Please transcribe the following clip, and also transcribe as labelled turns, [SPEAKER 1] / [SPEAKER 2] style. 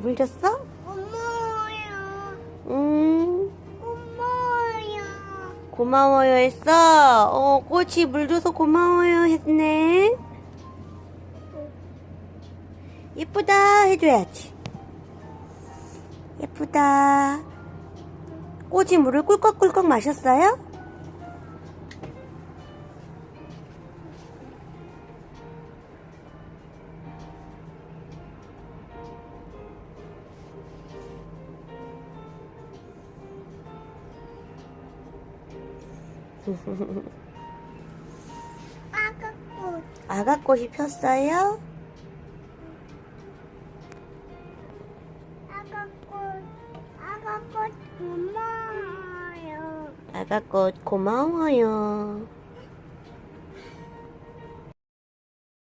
[SPEAKER 1] 물 줬어?
[SPEAKER 2] 고마워요.
[SPEAKER 1] 음,
[SPEAKER 2] 고마워요.
[SPEAKER 1] 고마워요 했어. 어, 꽃이 물 줘서 고마워요 했네. 예쁘다 해줘야지. 예쁘다. 꽃이 물을 꿀꺽꿀꺽 마셨어요?
[SPEAKER 2] 아가꽃.
[SPEAKER 1] 아가꽃이 폈어요?
[SPEAKER 2] 아가꽃. 아가꽃 고마워요.
[SPEAKER 1] 아가꽃 고마워요.